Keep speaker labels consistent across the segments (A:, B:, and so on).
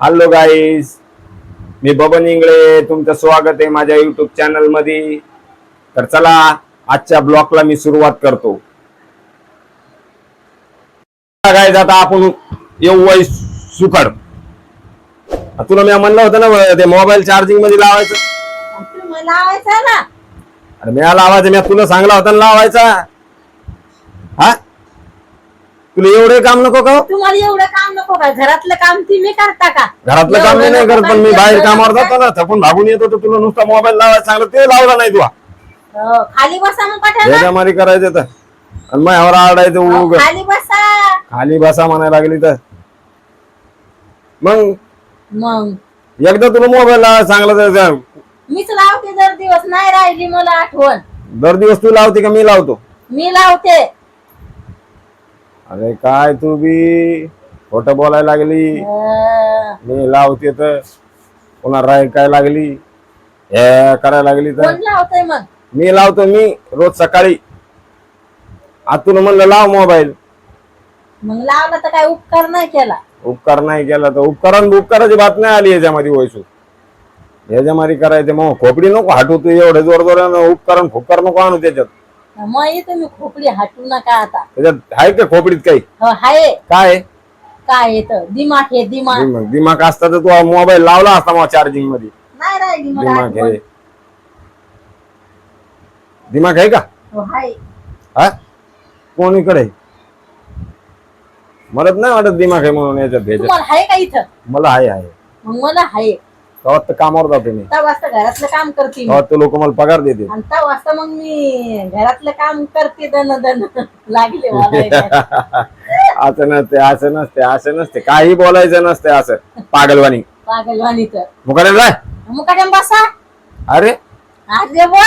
A: Hello guys मी बबन इंगळे तुमचं स्वागत आहे माझ्या युट्यूब चॅनलमध्ये तर चला आजच्या ब्लॉगला मी सुरुवात करतो. गाईज आता आपण येऊ वय सुकड. तुला मी म्हणलं होतं ना ते मोबाईल चार्जिंगमध्ये लावायचं.
B: लावायचा ना.
A: अरे मी लावायचं मी तुला सांगला होता ना लावायचा. हा? तुला एवढे काम नको का? हो?
B: तुम्हाला एवढं काम नको का? घरातलं काम तुम्ही करता का?
A: घरातलं काम मी नाही करत पण मी बाहेर कामावर जातो ना थकून भागून येतो तर तुला नुसता मोबाईल लावायला सांगलं ते लावला नाही तुला
B: हो, खाली बसा मग पठाला
A: बेजामारी करायचं तर. आणि मग ह्यावर आरडायचं उग.
B: खाली बसा.
A: खाली बसा म्हणायला लागली तर. मग?
B: मग?
A: एकदा तुला मोबाईल लावायला सांगलं तर जा.
B: मीच लावते दर दिवस नाही राहिली मला आठवण.
A: दर दिवस तू लावते का मी लावतो?
B: मी लावते.
A: अरे काय तू बी? खोटं बोलायला लागली. मी लावते तर पुन्हा राय काय लागली. हे करायला लागली तर
B: कोण लावतोय मग?
A: मी लावतो मी रोज सकाळी. आज तुला म्हणलं लाव मोबाईल.
B: मग लावला तर काय उपकार नाही केला.
A: उपकार नाही केला तर उपकारान उपकाराची बात नाही आली याच्यामध्ये वैसू. याच्यामध्ये करायचं मग खोपडी नको हाटू तू एवढे जोर जोरानं उपकारण फुक्कार नको आणू त्याच्यात.
B: मग तुम्ही खोपडी हटू नका आता.
A: त्याच्यात आहे का खोपडीत काही?
B: हो हाय
A: काय? आहे?
B: काय येत दिमाग हे दिमाग.
A: दिमाग दिमाग असता तर तू मोबाईल लावला असता मग चार्जिंगमध्ये.
B: नाही राहिली मला
A: दिमाग
B: आठवण
A: आहे. दिमाग. आहे का?
B: हो हाय
A: हा? कोणीकडे आहे? मलाच नाही वाटत दिमाग आहे म्हणून याच्यात ह्याच्यात
B: तुम्हाला हाय का इथं?
A: मला आहे आहे.
B: मग मला हाय
A: तेव्हा तर कामावर जातो मी
B: दहा वाजता घरातलं काम करते मी.
A: तेव्हा ते लोक मला पगार देते
B: आणि दहा वाजता मग मी घरातलं काम करते दन दन लागले मला.
A: असं नसते असं नसते असं नसते. काही बोलायचं नसते असं. पागलवाणी.
B: पागलवाणी तर.
A: जाय
B: मुकाट्याम बसा.
A: अरे.
B: अरे वा.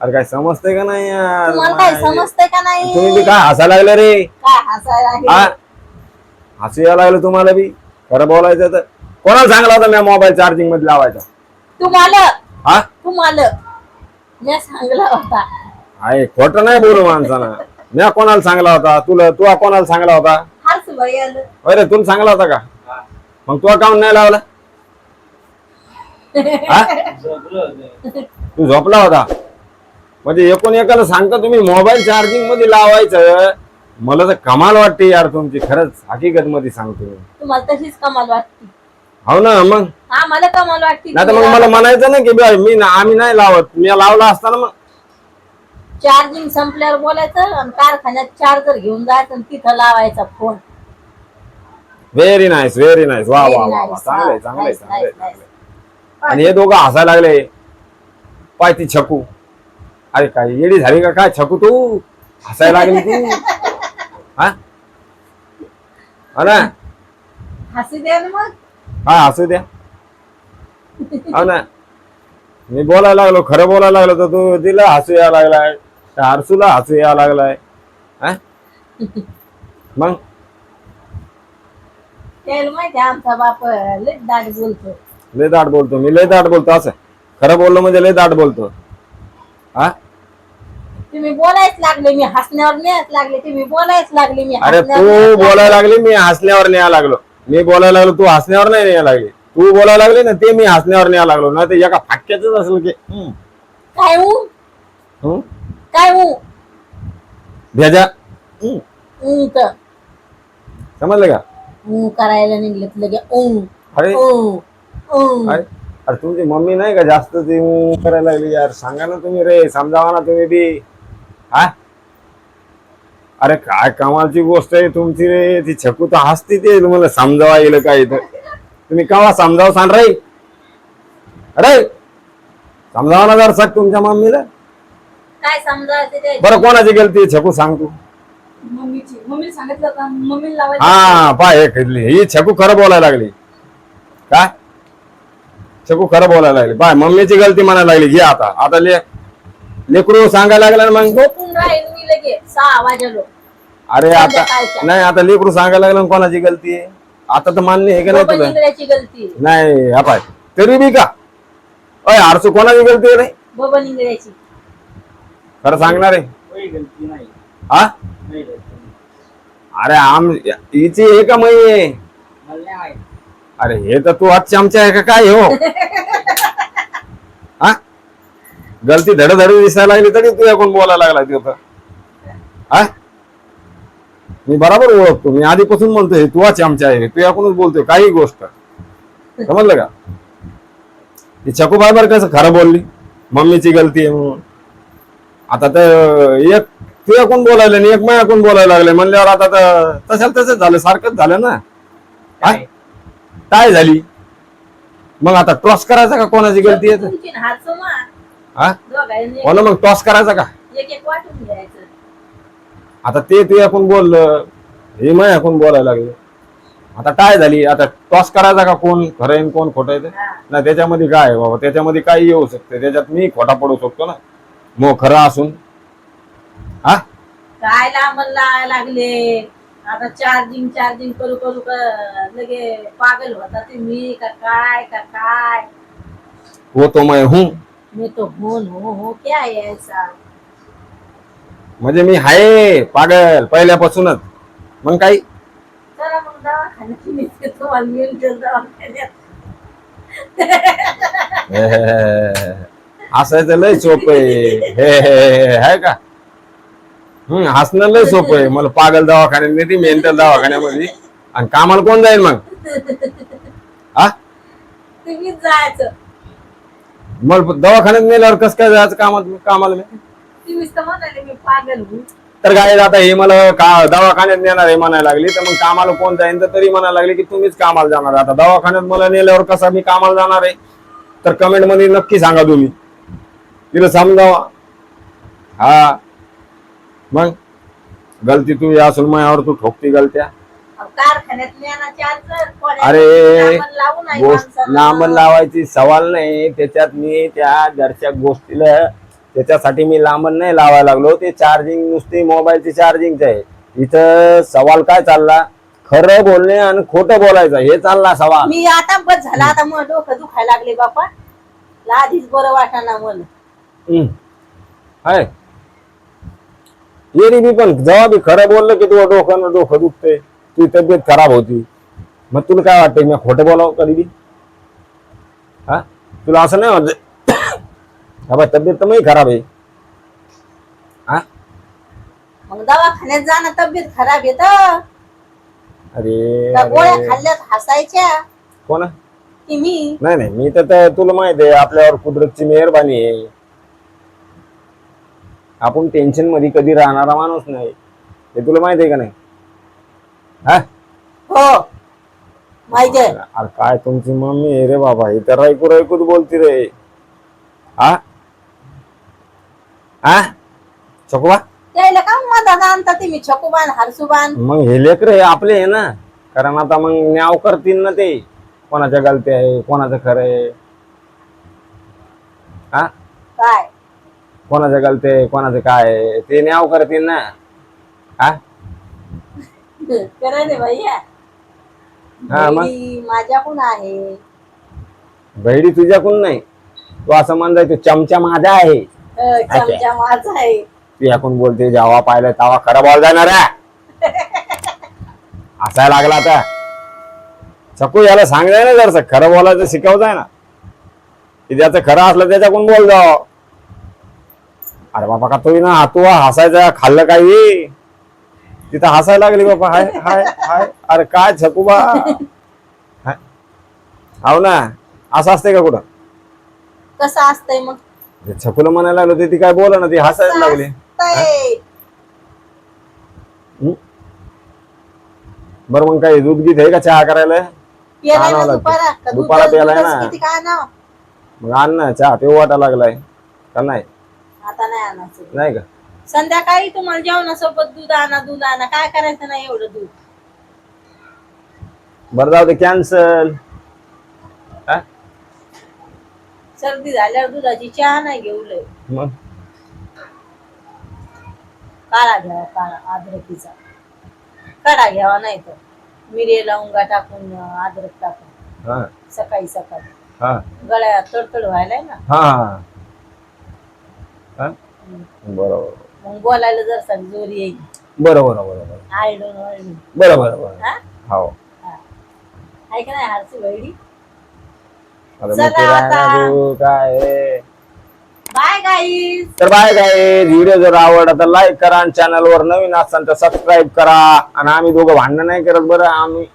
A: अरे काय समजतंय का नाही यार?
B: तुम्हाला काय समजतंय का नाही?
A: तुम्ही बी काय हसायला लागले रे?
B: काय हसायला
A: हा हसू यायला लागलं तुम्हाला बी? खरं बोलायचं तर. कोणाला सांगला होता मी मोबाईल चार्जिंगमध्ये लावायचा?
B: तुम्हाला.
A: हा?
B: तुम्हाला. मी सांगला होता.
A: आहे खोटं नाही बोलू माणसानं. मी कोणाला सांगला होता? तुला तू कोणाला सांगला होता?
B: हाच बाई आलं.
A: अरे तुला सांगला होता का? मग तू अकाउंट नाही लावला? हा? तू झोपला होता? म्हणजे एकूण एकाला सांगता तुम्ही मोबाईल चार्जिंगमध्ये लावायचं. मला तर कमाल वाटते यार तुमची. खरंच हकीकत मध्ये सांगतो.
B: तुम्हाला तशीच कमाल वाटते.
A: हो ना मग?
B: हा मला कमाल वाटते
A: नाही तर मग मला म्हणायचं ना की बा, मी ना- आम्ही नाही लावत. मी लावला असताना मग.
B: चार्जिंग संपल्यावर बोलायचं आणि कारखान्यात चार्जर घेऊन जायचं आणि तिथं लावायचा phone
A: very nice very nice वा वा वा वा.
B: nice.
A: चांगलंय चांगलंय
B: nice,
A: चांगलंय
B: nice, nice.
A: आणि हे दोघं हसायला लागले. पाय ती छकू. अरे काय येडी झाली का? काय छकू तू? हसायला लागली तू. हा? हो ना?
B: हसू द्या ना मग.
A: हा हसू द्या. हो ना. मी बोलायला लागलो खरं बोलायला लागलो तर तू तिला हसू यायला लागलाय त्या हरसूला हसू यायला लागलाय. हा? मग?
B: त्याला माहिती आहे, आमचा बाप लय दाट बोलतो.
A: लय दाट बोलतो. मी लय दाट बोलतो असं. खरं बोललो म्हणजे लय दाट बोलतो. हा?
B: तुम्ही बोलायच लागले मी हसण्यावर नाहीच लागले तुम्ही बोलायच लागले मी
A: अरे
B: हसण्यावर
A: तू
B: लागले.
A: बोलायला लागली मी हसण्यावर न्यायला लागलो. मी बोलायला लागलो तू हसण्यावर नाही न्यायला लागली. तू बोलायला लागली ना ते मी हसण्यावर न्यायला लागलो. ना ते एका फाटक्याच असेल की. हम्म.
B: काय हू
A: हम्म?
B: काय हू
A: भेजा. हम्म.
B: ऊ तर
A: समजलं का?
B: ऊ करायला निघले लगे. ऊ.
A: अरे.
B: ऊ. ऊ.
A: अरे अरे तुमची मम्मी नाही का जास्त ती ऊ करायला लागली? यार सांगा ना तुम्ही रे समजावा ना तुम्ही बी. हा? अरे काय कमालची गोष्ट आहे तुमची रे. ती छकू तर हसती ते. तुम्हाला समजावा येईल काय इथं? तुम्ही केव्हा समजाव सांग रे. अरे समजावा ना जर सक तुमच्या मम्मीला.
B: काय समजायचं ते?
A: बरं कोणाची गेलती? छकू सांग तू.
B: मम्मीची. मम्मी सांगितलं का मम्मी लावायचं.
A: हा पाय हे ही छकू खरं बोलायला लागली. काय छकू खरं बोलायला लागली. पाय मम्मीची गलती म्हणायला लागली. घे आता. आता ले लेकरू सांगायला लागला ना मग.
B: झोपून राहील. सहा वाजलो
A: अरे आता
B: संध्याकाळच्या.
A: नाही आता लेकरू सांगायला लागलं ना कोणाची गलती आहे? आता तर मान्य आहे का नाही तुला?
B: गलती
A: नाही हा पाय. तरी बी का? अय आरसू कोणाची गलती आहे रे?
B: बाबा निगड्याची
A: खरं सांगणार आहे? हा? अरे आम हिची आहे. का मै आहे अरे हे तर तू आज चमचा आहे का काय हो? हा? गलती धडधड दिसायला लागली तरी तू कोण बोलायला लागला तिथं. हा? मी बरोबर ओळखतो. मी आधीपासून म्हणतोय तू चमचा आहे. तू याकडूनच बोलतोय काही गोष्ट. समजलं का? ती चकूबाई बरं कसं खरं बोलली? मम्मीची गलती आहे म्हणून. आता तर एक तू कोण बोलायला आणि एक माया कोण बोलायला लागले. म्हणल्यावर आता तर तशाला तसंच झालं. सारखंच झालं ना. हा? काय? झाली? मग आता टॉस करायचा का कोणाची गलती आहे? तर? हा?
B: दोघांनी
A: बोला मग टॉस करायचा का?
B: एक एक वाटून घ्यायचं.
A: आता ते तू आपण बोललं हे माय आपण बोलायला लागले. आता काय झाली? आता टॉस करायचा का कोण? खरं आहे कोण? खोटं आहे ते?
B: हा.
A: नाही त्याच्यामध्ये काय आहे बाबा? त्याच्यामध्ये काही येऊ शकते. त्याच्यात मी खोटा पडू शकतो ना. मग खरं असून. हा?
B: काय लावायला लागले? आता चार्जिंग चार्जिंग करू करू क- लगे पागल होता ते मी का काय का काय?
A: वो तो मैं हूं.
B: मी तो हो हो हो क्या है ऐसा
A: म्हणजे मी हाय पागल पहिल्यापासूनच. मग काही?
B: चला मग दवाखान्यात मी ते तुम्हाला मिळतील दवाखान्यात.
A: हसायचं लय सोपं आहे. हे हे, का? हम्म हसणं लय सोपं आहे. मला पागल दवाखान्यात नेते मेंटल दवाखान्यामध्ये. आणि कामाला कोण जाईल मग? हा
B: तुम्हीच जायचं.
A: मग दवाखान्यात नेल्यावर कसं काय जायचं कामात कामाला मी?
B: तुम्हीच तर म्हणाले मी पागल हूँ
A: तर काय आता हे मला का दवाखान्यात नेणार आहे म्हणायला लागली. तर मग कामाला कोण जाईन तर तरी म्हणायला लागली की तुम्हीच कामाला जाणार. आता दवाखान्यात मला नेल्यावर कसा मी कामाला जाणार आहे? तर कमेंटमध्ये नक्की सांगा तुम्ही. तिला समजावा. हा. मग? गलती तू या असून माझ्यावर तू ठोकती गलत्या.
B: अहो, कारखान्यात
A: अरे
B: लावू नाही
A: गोष्ट
B: माणसाला.
A: लांब लावायची सवाल नाही. त्याच्यात मी त्या घरच्या गोष्टीला त्याच्यासाठी मी लांबण नाही लावायला लागलो. ते चार्जिंग नुसती मोबाईलची चार्जिंग आहे इथं सवाल काय चालला? खरं बोलणे आणि खोटं बोलायचं हे चालला सवाल.
B: मी आता बस झाला आता मग डोकं दुखायला लागले बापा. आधीच बरं वाटाना मला.
A: हम्म. हाय. येरी मी पण जेव्हा मी खरं बोललं की तुझं डोकं डोकं दुखते तुझी तब्येत खराब होती. मग तुला काय वाटतं मी खोटं बोलावं कधी हा? तुला असं नाही वाटत हा बा, तब्येत तर मी खराब आहे हा
B: मग दवाखान्यात जाणं तब्येत खराब येत
A: अरे
B: गोळ्या
A: अरे.
B: खाल्ल्यात हसायच्या
A: कोण
B: की मी
A: नाही नाही मी तर तुला माहिती आहे आपल्यावर कुदरतची मेहरबानी आहे आपण टेन्शनमध्ये कधी राहणारा माणूस नाही हे तुला माहिती आहे का नाही हा
B: हो माहिती आहे
A: अरे काय तुमची मम्मी आहे रे बाबा ही तर रायकू रायकूच बोलती रे हा हा? चकवा
B: त्याला का मधात आणता तुम्ही छकुबान हरसुबान?
A: मग हे लेकर हे आपले आहे ना. कारण आता मग न्याव करतील ना ते. कोणाच्या गलती आहे कोणाचं खरं आहे. हा?
B: काय?
A: कोणाच्या गलती आहे कोणाचं काय आहे ते न्याव करतील ना. हा?
B: करा रे भैया.
A: हा, मग?
B: बहिणी माझ्याकडून आहे.
A: बहिडी तुझ्याकडून नाही. तू असं म्हणताय तू चमचा माझा आहे.
B: चमचा माझा आहे.
A: तू याकून बोलते? जेव्हा पाहिलं तेव्हा खरं बोल जाणार असायला लागला आता. सकू याला सांगाय ना जर खरं बोलायचं शिकवताय ना. की ज्याचं खरं असलं त्याच्याकडून बोल जाव अरे बाबा का तुम्ही ना तू हसायचा खाल्लं काही? तिथं हसायला लागली बाबा. हाय हाय हाय. अरे काय छकू बा. हो ना? असं असते का कुठं?
B: कसं असतंय मग?
A: छकुला म्हणायला लागलो ते ती काय बोला ना ती हसायला लागली. बरं मग काय दूध गीत आहे का चहा करायला? आणावं लागतं.
B: दुपारा दूधच
A: ना. मग आण ना चहा पिऊ वाटा लागलाय. का नाही?
B: आता नाही आणायचं.
A: नाही का?
B: संध्याकाळी तुम्हाला जेवणासोबत दूध आणा दूध आणा. काय करायचं नाही एवढं दूध?
A: बरं जाऊ दे कॅन्सल
B: सर्दी झाल्यावर दुधाची चहा नाही घेऊ लय.
A: मग?
B: काळा घ्यावा काळा अद्रकीचा कडा घ्यावा नाही तर. मिरे लवंगा टाकून अद्रक टाकून.
A: हा.
B: सकाळी सकाळी.
A: हा.
B: गळ्यात तडतड व्हायलाय ना.
A: हा. हा? हा? बरोबर.
B: मग बोलायला जर सग जोर येईल.
A: बरं बरं बरं बरं
B: आयडून आयडून
A: बरं बरं बरं
B: हा.
A: हो.
B: ऐक नाही हरसी बहिणी.
A: अरे
B: चला
A: मोठी राह ना
B: आता.
A: तू काय आहे.
B: बाय गाईज
A: तर बाय काय व्हिडिओ जर आवडला तर लाईक करा आणि चॅनल वर नवीन असाल तर सबस्क्राईब करा. आणि आम्ही दोघं भांडण नाही करत बरं. आम्ही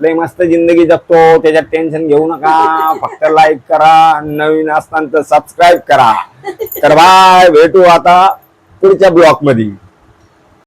A: लय मस्त जिंदगी जगतो. त्याच्यात टेन्शन घेऊ नका. फक्त लाईक करा. आणि नवीन असताना तर सबस्क्राईब करा. तर बाय भेटू आता पुढच्या ब्लॉकमध्ये